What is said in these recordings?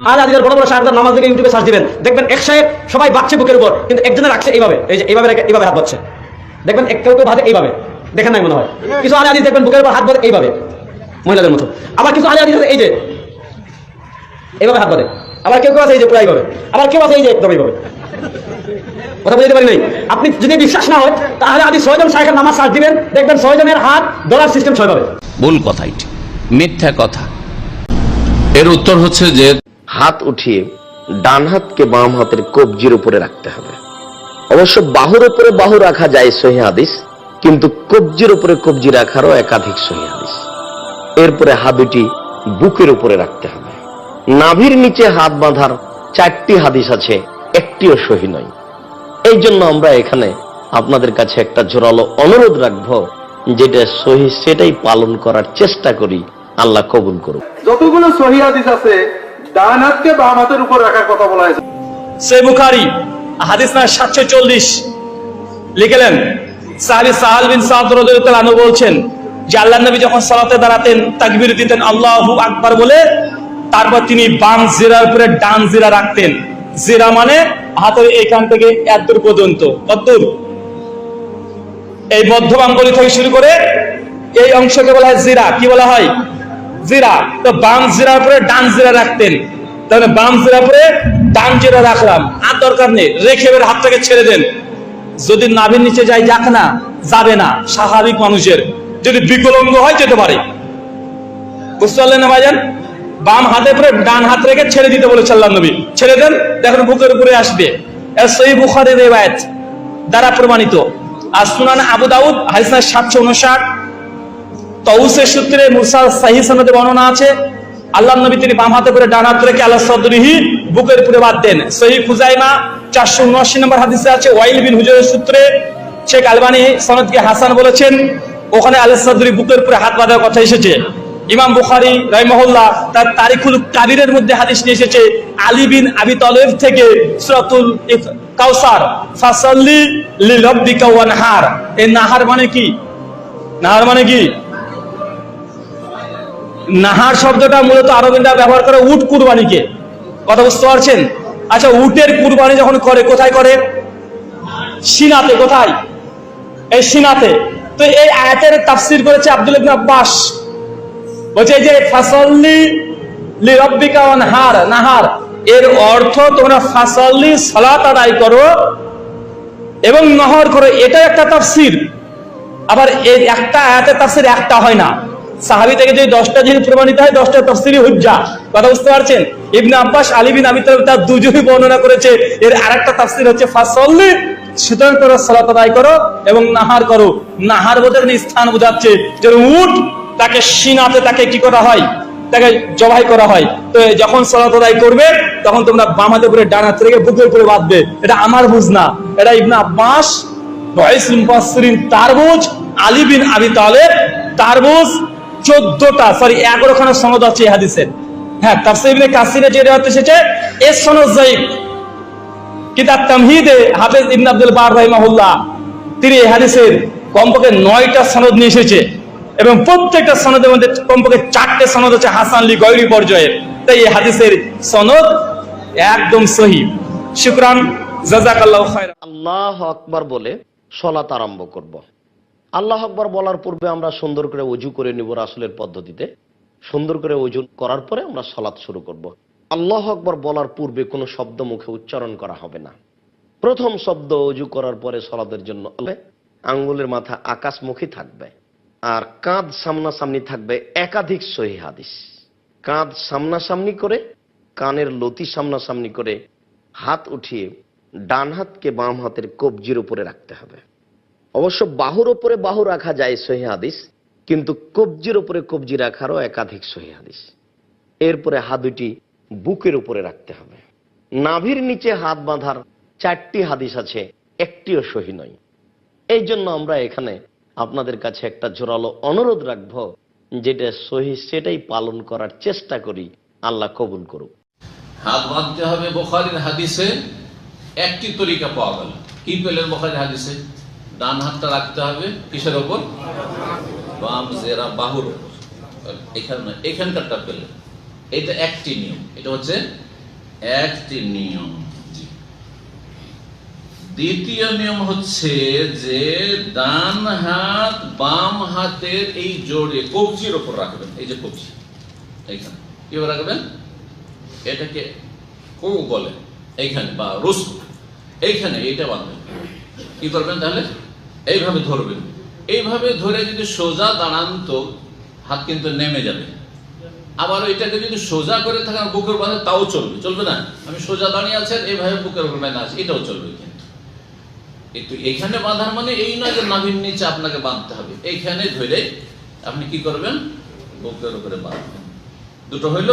আজকের বড় বড় সাহেবদের নামাজ দিকে ইউটিউবে সার্চ দিবেন। দেখবেন এক সাহেব সবাই বাচ্চে বুকের উপর কিন্তু একজনে রাখছে এইভাবে। এই যে এইভাবে রেখে এইভাবে হাত বাচ্ছে দেখবেন এক কেউ এইভাবে। দেখেন নাই মনে হয়। কিছু আলে আদিস দেখবেন বুকের উপর হাত বাঁধে এইভাবে মহিলাদের মতো। আবার কিছু আলে এই যে এইভাবে হাত বাঁধে। আবার কেউ কেউ আছে এই যে পুরো এইভাবে। আবার কেউ আছে এই যে একদম এইভাবে। কথা বুঝতে পারি নাই? আপনি যদি বিশ্বাস না হয় তাহলে আদি ছয়জন সাহেবের নামাজ সার্চ দিবেন। দেখবেন ছয়জনের হাত ধরার সিস্টেম ছয়ভাবে ভুল কথা এটি। মিথ্যা কথা। এর উত্তর হচ্ছে যে হাত উঠিয়ে ডান হাতকে বাম হাতের কবজির উপরে রাখতে হবে। অবশ্য বাহুর উপরে বাহু রাখা যায় সহি হাদিস, কিন্তু কবজির উপরে কবজি রাখারও একাধিক সহি হাদিস। এরপরে হাত দুটি বুকের উপরে রাখতে হবে। নাভির নিচে হাত বাঁধার চারটি হাদিস আছে, একটিও সহি নয়। এই জন্য আমরা এখানে আপনাদের কাছে একটা জোরালো অনুরোধ রাখব, যেটা সহি সেটাই পালন করার চেষ্টা করি, আল্লাহ কবুল করুক। যতগুলো সহি হাদিস আছে ডান হাতকে বাম হাতের উপর রাখার কথা বলা হয়েছে। সে বুখারি, হাদিস না সাতশো চল্লিশ। লিখলেন সাহাল বিন বলছেন, যে আল্লাহ নবী যখন সালাতে দাঁড়াতেন, তাকবীর দিতেন আকবার বলে, তারপর তিনি বাম জিরার উপরে ডান জিরা রাখতেন। জিরা মানে হাতের এখান থেকে এতদূর পর্যন্ত কতদূর এই মধ্যমাঙ্গলি থেকে শুরু করে এই অংশকে বলা হয় জিরা। কি বলা হয়? জিরা। তো বাম জিরার উপরে ডান জিরা রাখতেন। তাহলে বাম জিরার উপরে ডান জিরা রাখলাম। আর দরকার নেই, রেখে এবার হাতটাকে ছেড়ে দেন। যদি নাভির নিচে যাই যাক না, যাবে না, স্বাভাবিক মানুষের। যদি বিকলঙ্গ হয়, যেতে পারে। বুঝতে পারলেন না ভাইজান? বাম হাতে পরে ডান হাত রেখে ছেড়ে দিতে বলেছে আল্লাহ নবী। ছেড়ে দেন, দেখেন বুকের উপরে আসবে। সহি বুখারের রেবায়াত দ্বারা প্রমাণিত। আর সুনান আবু দাউদ, হাদিস সাতশো উনষাট। তৌসের সূত্রে মুরসাল সাহি সনদে বর্ণনা আছে আল্লাহ নবী তিনি বাম হাতে করে ডান হাত রেখে আল্লাহ সদরিহি বুকের উপরে বাদ দেন। সহি খুজাইমা চারশো উনআশি নম্বর হাদিসে আছে, ওয়াইল বিন হুজুরের সূত্রে শেখ আলবানি সনদকে হাসান বলেছেন, ওখানে আল্লাহ সদরি বুকের উপরে হাত বাঁধার কথা এসেছে। ইমাম বুখারি রহিমহল্লা তার তারিখুল কাবিরের মধ্যে হাদিস নিয়ে এসেছে, আলী বিন আবি তলেব থেকে সুরাতুল কাউসার, ফাসাল্লি লিরব্বিকা ওয়ানহার এই নাহার মানে কি? নাহার মানে কি? নাহার শব্দটা মূলত আরবিনরা ব্যবহার করে উট কুরবানিকে। কথা বুঝতে পারছেন? আচ্ছা উটের কুরবানি যখন করে, কোথায় করে? সিনাতে, কোথায়? এই সিনাতে। তো এই আয়াতের তাফসির করেছে আব্দুল ইবনে আব্বাস। বলছে যে ফাসল্লি লি রব্বিকা ওয়ানহার, নাহার, এর অর্থ তোমরা ফাসল্লি সালাত আদায় করো এবং নহর করো। এটা একটা তাফসির। আবার এই একটা আয়াতের তাফসির একটা হয় না। সাহাবি থেকে যদি দশটা জিনিস প্রমাণিত হয়, দশটা তফসিরই হুজ্জা। কথা বুঝতে পারছেন? ইবনে আব্বাস, আলী বিন আবি তালেব তার দুজনই বর্ণনা করেছে। এর আরেকটা তাফসির হচ্ছে ফাসল্লি তাকে জবাই করা হয়। তো যখন আদায় করবে, তখন তোমরা ডান থেকে বাঁধবে। এটা আমার বুঝ না। এটা ইবনে আব্বাস মুফাসসিরিন তারবুজ আলী বিন আবি তালেব তারবুজ চোদ্দটা সরি এগারোখানা সনদ আছে এই হাদিসের। হ্যাঁ তাফসীর ইবনে কাসিরে যে রিওয়ায়াত এসেছে এর সনদ যায়িফ। কিতাব তামহিদে হাফেজ ইবনে আব্দুল বার রাহিমাহুল্লাহ, তিনি এই হাদিসের কমপক্ষে নয়টা সনদ নিয়ে এসেছে এবং প্রত্যেকটা সনদের মধ্যে কমপক্ষে চারটে সনদ হচ্ছে হাসান লি গয়রি পর্যায়ের। তাই এই হাদিসের সনদ একদম সহি। শুকরান জাজাকাল্লাহু খায়রান। আল্লাহ আকবার বলে সলাত আরম্ভ করব। আল্লাহ আকবার বলার পূর্বে আমরা সুন্দর করে অজু করে নিব রাসুলের পদ্ধতিতে। সুন্দর করে অজু করার পরে আমরা সলাৎ শুরু করব। আল্লাহ আকবার বলার পূর্বে কোনো শব্দ মুখে উচ্চারণ করা হবে না। প্রথম শব্দ অজু করার পরে সলাদের জন্য আঙ্গুলের মাথা আকাশমুখী থাকবে। আর কাঁধ সামনাসামনি থাকবে একাধিক সহি হাদিস। কাঁধ সামনাসামনি করে, কানের লতি সামনাসামনি করে হাত উঠিয়ে ডান হাতকে বাম হাতের কবজির উপরে রাখতে হবে। অবশ্য বাহুর উপরে বাহু রাখা যায় সহি হাদিস, কিন্তু কবজির উপরে কবজি রাখারও একাধিক সহি হাদিস। এরপরে হাত দুটি বুকের উপরে রাখতে হবে। নাভির নিচে হাত বাঁধার চারটি হাদিস আছে, একটিও সহি নয়। এই জন্য আমরা এখানে আপনাদের কাছে একটা জোরালো অনুরোধ রাখব, যেটা সহি সেটাই পালন করার চেষ্টা করি, আল্লাহ কবুল করুক। হাত বাঁধতে হবে বোখারির হাদিসে, একটি তরিকা পাওয়া গেল। কি পেলেন বোখারির হাদিসে? ডান হাতটা রাখতে হবে কিসের ওপর? বাম জেরা বাহুর ওপর। এখানে এখানকারটা পেলেন এটা একটি নিয়ম। এটা হচ্ছে একটি নিয়ম। দ্বিতীয় নিয়ম হচ্ছে যে ডান হাত বাম হাতের এই জোরে কবজির ওপর রাখবেন। এই যে কবজি, এইখানে। কীভাবে রাখবেন? এটাকে কৌ বলে। এইখানে বা রসু এইখানে এইটা বাঁধবেন। কি করবেন তাহলে? এইভাবে ধরবেন এইভাবে ধরে যদি সোজা দাঁড়ান তো হাত কিন্তু নেমে যাবে। আবার এটাকে যদি সোজা করে থাকেন বুকের বাঁধে তাও চলবে। চলবে না? আমি সোজা দাঁড়িয়ে আছেন এইভাবে বুকের উপর বাঁধা আছে, এটাও চলবে কিন্তু। এইখানে বাঁধার মানে এই নয় যে নাভির নিচে আপনাকে বাঁধতে হবে। এইখানে ধরে আপনি কি করবেন? বুকের উপরে বাঁধবেন। দুটো হইল।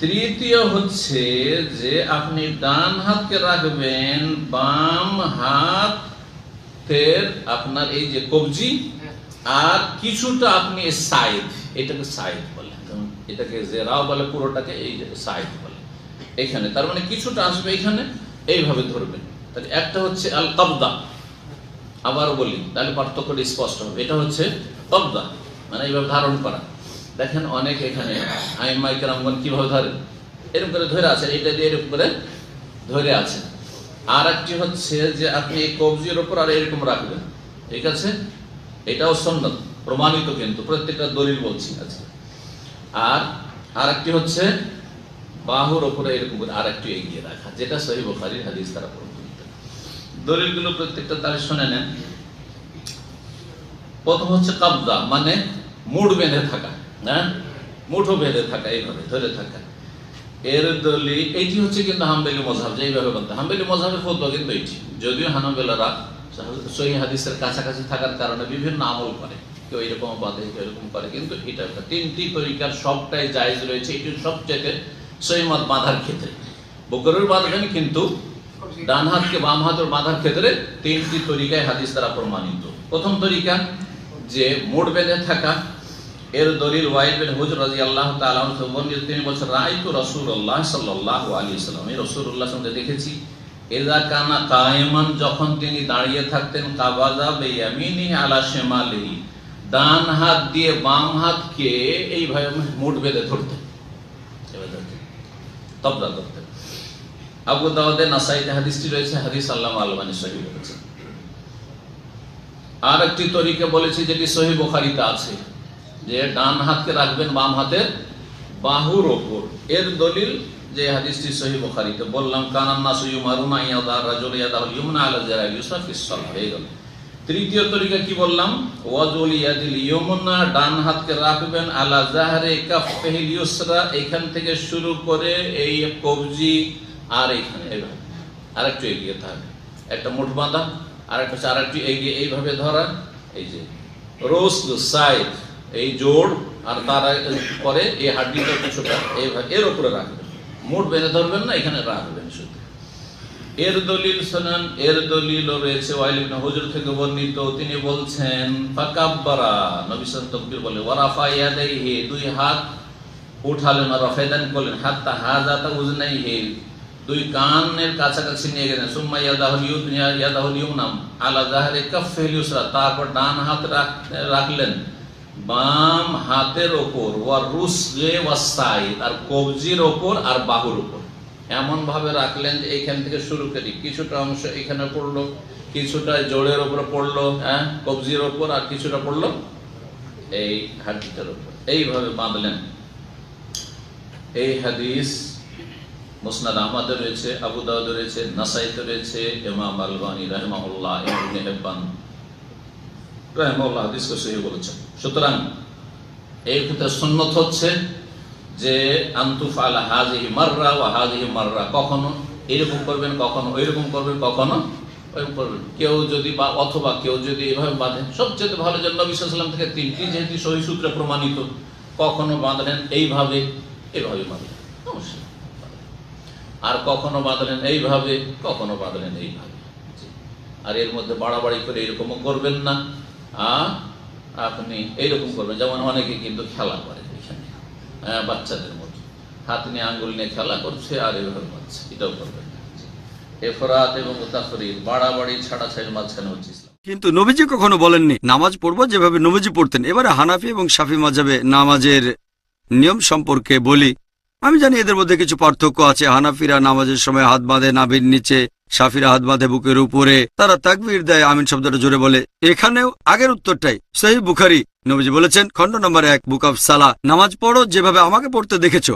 তৃতীয় হচ্ছে যে আপনি ডান হাতকে রাখবেন, বাম হাতের আপনার এই যে কবজি আর কিছুটা আপনি সাইড এটাকে সাইড বলে। এটাকে জেরাও বলে পুরোটাকে এই যে সাইড বলে। এখানে তার মানে কিছুটা আসবে এখানে এইভাবে ধরবেন। তাহলে একটা হচ্ছে আল কবদা আবারও বলি তাহলে পার্থক্যটা স্পষ্ট হবে। এটা হচ্ছে কবদা মানে এইভাবে ধারণ করা। দেখেন অনেক এখানে আমি মাইকেরামগণ কীভাবে ধরেন এরকম করে ধরে আছেন এটা দিয়ে এরকম করে ধরে আছেন। আর একটি হচ্ছে যে আপনি এই কবজির ওপর আর এরকম রাখবেন। ঠিক আছে? এটাও সন্ন্যত প্রমাণিত কিন্তু, প্রত্যেকটা দলিল বলছি আজকে। আর আর একটি হচ্ছে, বাহুর ওপরে এরকম করে আর একটু এগিয়ে রাখা, যেটা সহি বুখারীর হাদিস দ্বারা প্রমাণিত। দলিলগুলো প্রত্যেকটা তাহলে শুনে নেন। প্রথম হচ্ছে কাবদা মানে মুড বেঁধে থাকা হ্যাঁ? মুঠো বেঁধে থাকা, এইভাবে ধরে থাকা। এর দলি এইটি হচ্ছে কিন্তু হাম্বেলি মজাব যে এইভাবে বলতে, হাম্বেলি মজাবের ফতোয়া কিন্তু এইটি যদিও হানাবেলারা সহি হাদিসের কাছাকাছি থাকার কারণে বিভিন্ন আমল করে, কেউ এরকম বাদে, কেউ এরকম করে, কিন্তু এটা একটা তিনটি তরিকার সবটাই জায়েজ রয়েছে এটি সবচেয়ে সহিমত বাঁধার ক্ষেত্রে। বকরের বাঁধবেন কিন্তু ডান হাতকে বাম হাতের বাঁধার ক্ষেত্রে তিনটি তরিকায় হাদিস দ্বারা প্রমাণিত। প্রথম তরিকা, যে মোট বেঁধে থাকা এর দলিল হুজর রাদিয়াল্লাহু তাআলা তিনি রাসূলুল্লাহ সাল্লাল্লাহু আলাইহি ওয়াসাল্লাম। এই রাসূলুল্লাহ দেখেছি। কানা যখন তিনি দাঁড়িয়ে থাকতেন কাবাজা আলা শিমালিহি। ডান হাত দিয়ে বাম হাতকে মুঠ বেঁধে ধরতেন। ধরতেন। তবদা করতেন আবু দাউদে নাসাইতে হাদিসটি রয়েছে, হাদিস আল্লাহ আলবানী সহি আর একটি তরিকে বলেছি, যেটি সহি বুখারিতে আছে। যে ডান হাতকে রাখবেন, বাম হাতের বাহুর ওপর। এর দলিল যে হাদিসটি সহি বুখারিতে, বললাম কানান্না নাসু ইউমারুনা ইয়াদা রাজুল ইয়াদাহুল ইউমনা আলা জারা ইউসরাফ ফিস সালাহ। হয়ে গেল তৃতীয় তরিকা কি বললাম? ওয়াজুল ইয়াদিল ইয়মুনা ডান হাতকে রাখবেন আলা জাহরে কাফিল ইউসরা। এখান থেকে শুরু করে এই কবজি আর এইখানে এইভাবে আরেকটু এগিয়ে থাকবে একটা মুঠ বাঁধা, আরেকটা হচ্ছে আরেকটু এগিয়ে। এইভাবে ধরা, এই যে রোস সাইড এই জোড় আর তার পরে এই হাড্ডিটা কিছুটা এর উপরে রাখবেন মুঠ বেঁধে ধরবেন না, এখানে রাখবেন শুধু এর দলিল শোনান, এর দলিল রয়েছে হুজুর থেকে বর্ণিত। তিনি বলছেন তাকবীর বলে ইয়াদাইহি, দুই হাত উঠালেন রফেদান করলেন উজনাইহি দুই কানের কাছাকাছি নিয়ে গেলেন, সুম্মা ইয়াদাহুল ইউদনিয়া ইয়াদাহুল ইউমনাম আলা যাহরি কাফিল ইউসরা, তারপর ডান হাত রাখ- রাখলেন। বাম হাতের ওপর ওয়ার রুসলে ওয়াসাইদ আর কবজির ওপর আর বাহুর ওপর এমন ভাবে রাখলেন যে এইখান থেকে শুরু করি। কিছুটা অংশ এখানে পড়ল, কিছুটা জোড়ের ওপরে পড়ল হ্যাঁ কবজির ওপর, আর কিছুটা পড়ল এই হাড্ডিটার ওপর এইভাবে বাঁধলেন। এই হাদিস মুসনাদ আহমদে রয়েছে, আবু দাউদ রয়েছে, নাসাইতে রয়েছে, ইমাম আলবানী রাহমাহুল্লাহ ইবনে হিব্বান। রাহমাহুল্লাহ হাদিসকে সহি বলেছেন। সুতরাং এই সুন্নত হচ্ছে যে কখনো এরকম করবেন, কখনো ওইরকম করবেন, কখনো করবেন। কেউ যদি বা, অথবা কেউ যদি এভাবে বাঁধেন, সবচেয়ে ভালো জন্য বিশ্বাসাম থেকে তিনটি যেহেতু সহি সূত্রে প্রমাণিত, কখনো বাঁধলেন এইভাবে এইভাবে বাঁধলেন। নেই। আর কখনো বাঁধলেন এইভাবে, কখনো বাঁধলেন এইভাবে। আর এর মধ্যে বাড়াবাড়ি করে এরকমও করবেন না। আপনি এইরকম করবেন। যেমন অনেকে কিন্তু খেলা করে এখানে হ্যাঁ, বাচ্চাদের মতো। হাত নিয়ে আঙ্গুল নিয়ে খেলা করছে আর এইভাবে বাচ্চা এটাও করবেন এফরাত এবং তাফরিদ বাড়াবাড়ি ছাড়া ছাড়ির মাঝখানে হচ্ছে কিন্তু নবীজি কখনো বলেননি নামাজ পড়ব যেভাবে নবীজি পড়তেন। এবারে হানাফি এবং শাফি মাজাবে নামাজের নিয়ম সম্পর্কে বলি। আমি জানি এদের মধ্যে কিছু পার্থক্য আছে। হানাফিরা নামাজের সময় হাত বাঁধে নাভির নিচে সাফিরা হাত বাঁধে বুকের উপরে। তারা তাকবির দেয়, আমিন শব্দটা জোরে বলে। এখানেও আগের উত্তরটাই। সেই বুখারি। নবীজি বলেছেন, খণ্ড নম্বর এক, বুক অফ সালা। নামাজ পড়ো যেভাবে আমাকে পড়তে দেখেছ।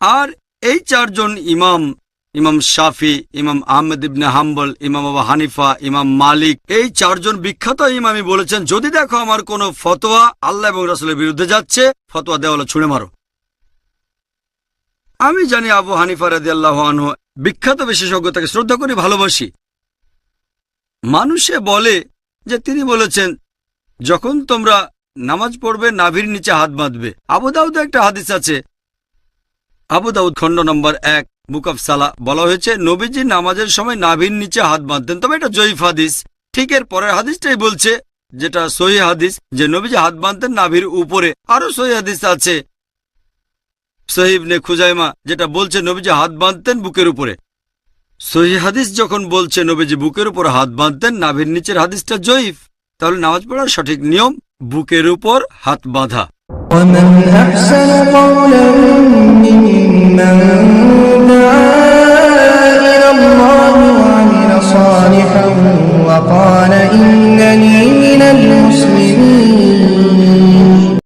আর এই চারজন ইমাম ইমাম শাফি, ইমাম আহমেদ ইবনে হাম্বল, ইমাম আবু হানিফা, ইমাম মালিক, এই চারজন বিখ্যাত ইমামই বলেছেন, যদি দেখো আমার কোনো ফতোয়া আল্লাহ এবং রাসুলের বিরুদ্ধে যাচ্ছে, ফতোয়া দেওয়ালে ছুঁড়ে মারো। আমি জানি আবু হানিফা রাদি আল্লাহ বিখ্যাত বিশেষজ্ঞ তাকে শ্রদ্ধা করি, ভালোবাসি। মানুষে বলে যে তিনি বলেছেন, যখন তোমরা নামাজ পড়বে, নাভির নিচে হাত বাঁধবে। আবু দাউদে একটা হাদিস আছে। আবু দাউদ খণ্ড নম্বর এক, বুক অফ সালা বলা হয়েছে, নবীজি নামাজের সময় নাভির নিচে হাত বাঁধতেন। তবে এটা জয়ীফ হাদিস। ঠিক এর পরের হাদিসটাই বলছে, যেটা সহি হাদিস, যে নবীজি হাত বাঁধতেন নাভির উপরে। আরও সহি হাদিস আছে সহিবনে খুজাইমা যেটা বলছে নবীজি হাত বাঁধতেন বুকের উপরে। সহি হাদিস যখন বলছে নবীজি বুকের উপর হাত বাঁধতেন, নাভির নিচের হাদিসটা জয়ীফ। তাহলে নামাজ পড়ার সঠিক নিয়ম, বুকের উপর হাত বাঁধা। وقال